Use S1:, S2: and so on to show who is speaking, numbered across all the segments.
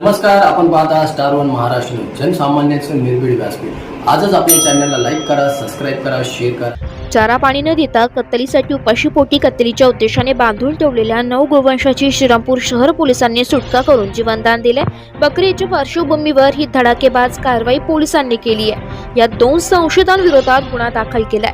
S1: नमस्कार आपण पाहता स्टार वन महाराष्ट्र जनसामान्यांचं निर्भीड व्यासपीठ. आजच आपल्या चॅनलला लाईक करा सबस्क्राईब करा शेअर करा.
S2: चारा पाणी न देता कत्तलीसाठी उपाशीपोटी कत्तलीच्या उद्देशाने बांधून ठेवलेल्या नऊ गोवंशाची श्रीरामपूर शहर पोलिसांनी सुटका करून जीवनदान दिले बकरीच्या पार्श्वभूमीवर ही धडाकेबाज कारवाई पोलिसांनी केली आहे. या दोन संशयितांविरोधात गुन्हा दाखल केलाय.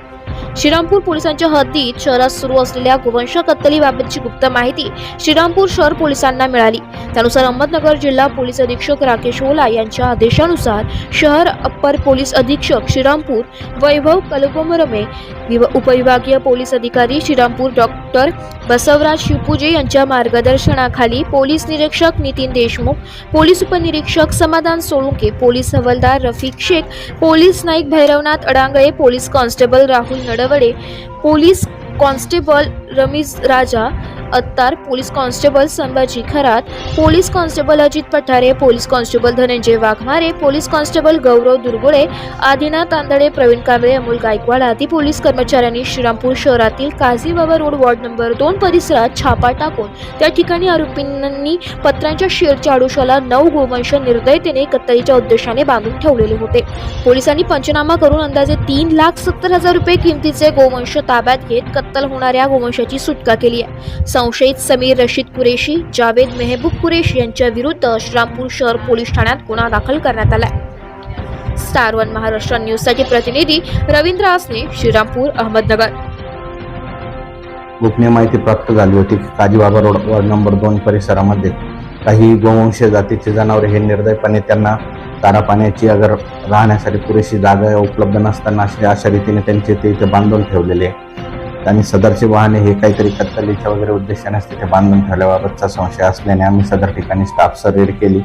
S2: श्रीरामपूर पोलिसांच्या हद्दीत शहरात सुरू असलेल्या गोवंश कत्तलीबाबतची गुप्त माहिती श्रीरामपूर शहर पोलिसांना मिळाली. त्यानुसार अहमदनगर जिल्हा पोलीस अधीक्षक राकेश ओला यांच्या आदेशानुसार शहर अप्पर पोलीस अधीक्षक श्रीरामपूर वैभव कलगोमरमे विभ- उपविभागीय पोलीस अधिकारी श्रीरामपूर डॉक्टर बसवराज शिवपूजे यांच्या मार्गदर्शनाखाली पोलीस निरीक्षक नितीन देशमुख पोलीस उपनिरीक्षक समाधान सोळुंके पोलीस हवालदार Rafiq Shaikh police Naik Bhairavnath Adangale police constable Rahul Nadwade police constable Ramiz Raja Attar police constable Sambhaji Kharat police constable Ajit Pathare police constable Dhananjay Waghmare police constable Gaurav Durgule Adinath Tandale Pravin Kamble Amol Gaikwad आदी police कर्मचाऱ्यांनी श्रीरामपूर शहरातील काझीबाबा road ward number दोन परिसरात छापा टाकून त्या ठिकाणी आरोपींनी पत्रांच्या शेरच्या आडोशाला नऊ गोवंश निर्दयतेने कत्तलीच्या उद्देशाने बांधून ठेवलेले होते. पोलिसांनी पंचनामा करून अंदाजे तीन लाख सत्तर हजार रुपये किमतीचे गोवंश ताब्यात घेत कत्तल होणाऱ्या गोवंशाची सुटका केली आहे. संशयित समीर रशीद कुरेशी जावेद मेहबूब कुरेशी यांच्या विरुद्ध श्रीरामपूर शहर पोलीस ठाण्यात गुन्हा दाखल करण्यात आलाय. स्टार वन महाराष्ट्र न्यूजसाठी प्रतिनिधी रवींद्र आसने श्रीरामपूर अहमदनगर.
S3: गोपनीय माहिती प्राप्त झाली होती की काजीबाबा रोड वार्ड नंबर दोन परिसरामध्ये काही गोवंश जातीचे जनावरे हे निर्दयपणे त्यांना चारा पाण्याची अगर राहण्यासाठी पुरेशी जागा उपलब्ध नसताना अशा रीतीने त्यांचे ते इथे बांधून ठेवलेले आहे. आणि सदरचे वाहने हे काहीतरी कत्तलीच्या वगैरे उद्देशानेच तिथे बांधून ठेवल्याबाबतचा संशय असल्याने आम्ही सदर ठिकाणी स्टाफ सर्वेड केली.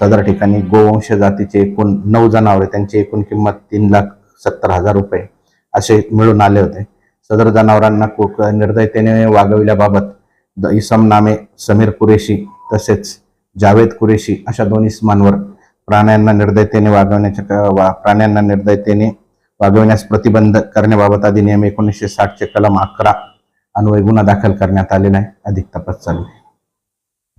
S3: सदर ठिकाणी गोवंश जातीचे एकूण नऊ जनावरे त्यांची एकूण किंमत तीन लाख सत्तर हजार रुपये असे मिळून आले होते. सदर जनावरांना कुक निर्दयतेने वागविल्याबाबत द इसम नामे समीर कुरेशी तसेच जावेद कुरेशी अशा दोन इसमांवर प्राण्यांना निर्दयतेने वागवण्याच्या वा प्राण्यांना निर्दयतेने वागविण्यास प्रतिबंध करण्याबाबत अधिनियम एकोणीसशे साठचे कलम अकरा अन्वय गुन्हा दाखल करण्यात आलेला आहे अधिक तपास चालू आहे.